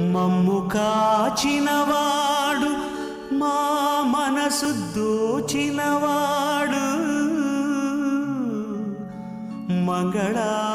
మమ్ము కాచినవాడు మా మనసు దోచినవాడు. మంగళా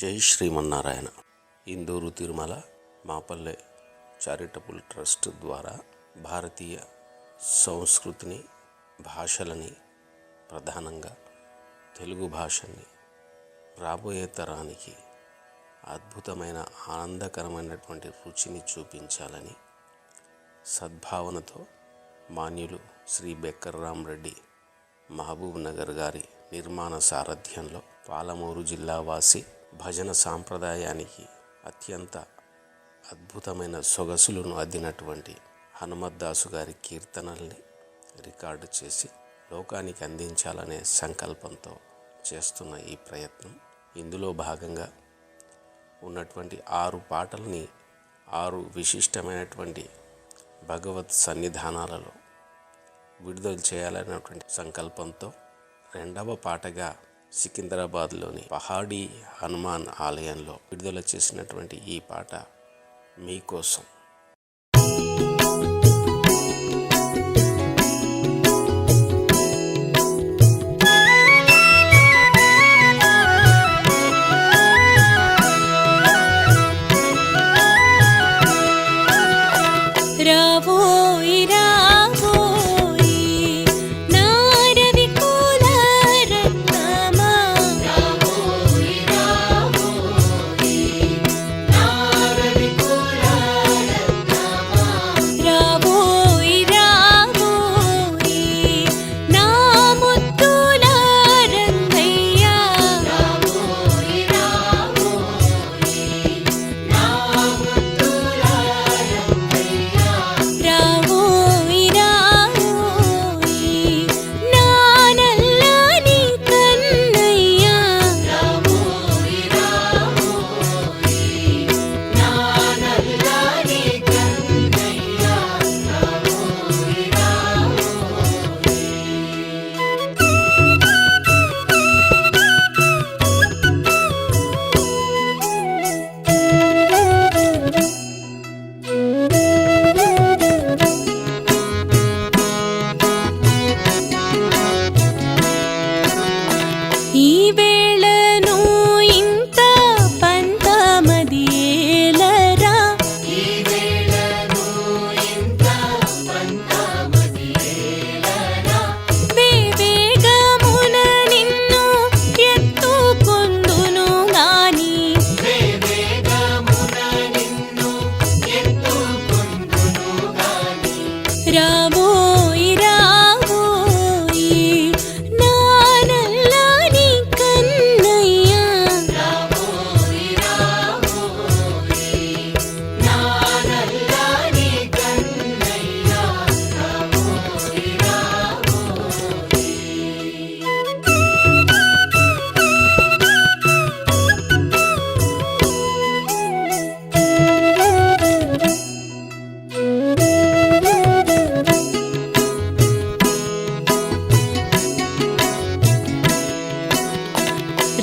జై శ్రీమన్నారాయణ. ఇందూరు తిరుమల మాపల్లె చారిటబుల్ ట్రస్ట్ ద్వారా భారతీయ సంస్కృతిని భాషలని ప్రధానంగా తెలుగు భాషని రాబోయే తరానికి అద్భుతమైన ఆనందకరమైనటువంటి రుచిని చూపించాలని సద్భావనతో మాన్యులు శ్రీ బెక్కర్రామ్ రెడ్డి మహబూబ్ నగర్ గారి నిర్మాణ సారథ్యంలో పాలమూరు జిల్లావాసి భజన సాంప్రదాయానికి అత్యంత అద్భుతమైన సొగసులను అద్దినటువంటి హనుమద్దాసు గారి కీర్తనల్ని రికార్డు చేసి లోకానికి అందించాలనే సంకల్పంతో చేస్తున్న ఈ ప్రయత్నం. ఇందులో భాగంగా ఉన్నటువంటి ఆరు పాటల్ని ఆరు విశిష్టమైనటువంటి భగవత్ సన్నిధానాలలో విడుదల చేయాలనేటువంటి సంకల్పంతో రెండవ పాటగా సికింద్రాబాద్లోని పహాడీ హనుమాన్ ఆలయంలో విడుదల చేసినటువంటి ఈ పాట మీకోసం.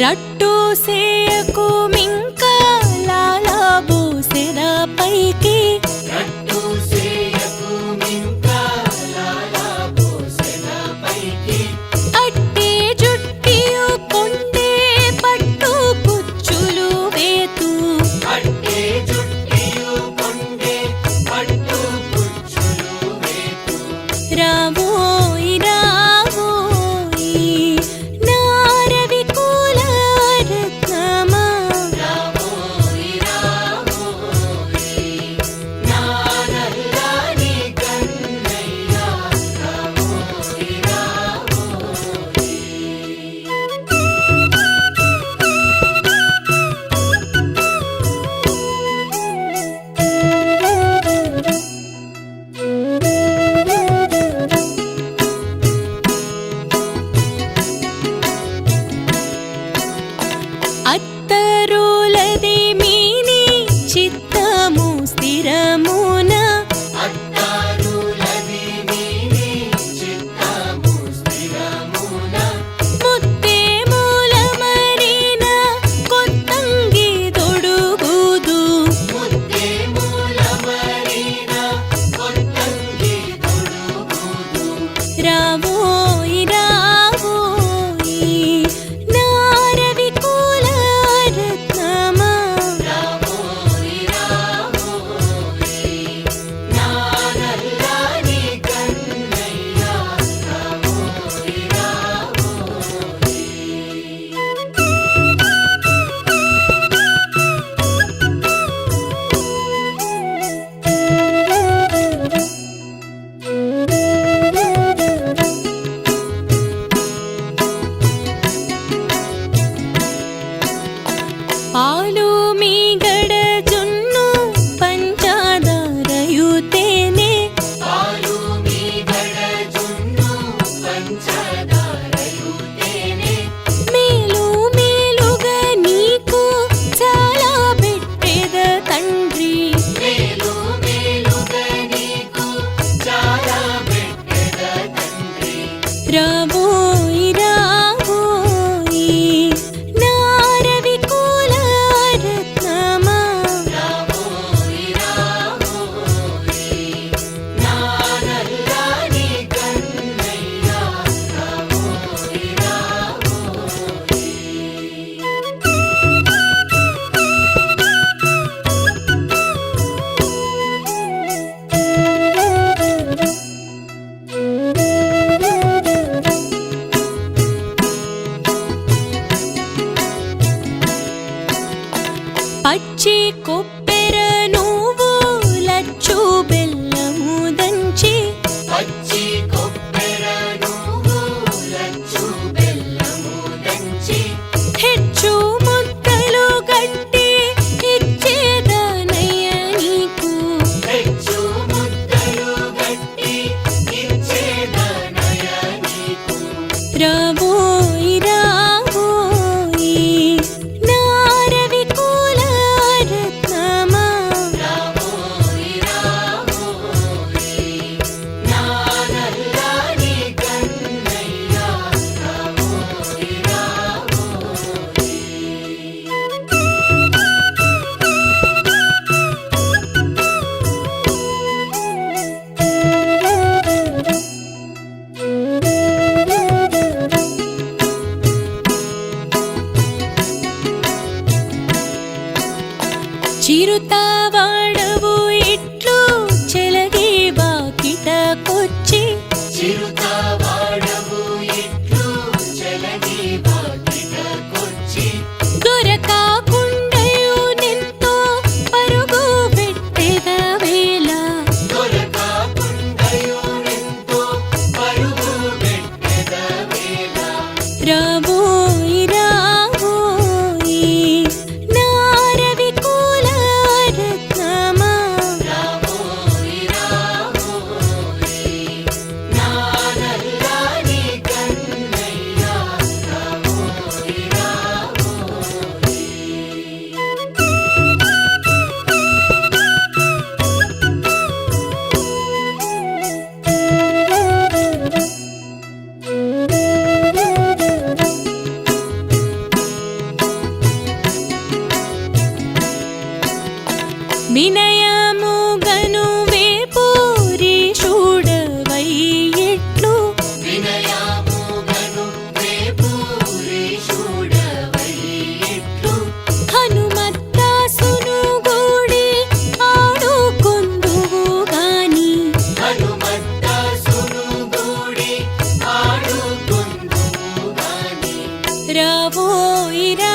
రట్టు సేయకు మింక లాలా బూసెద పైకి போயிரு. বইরা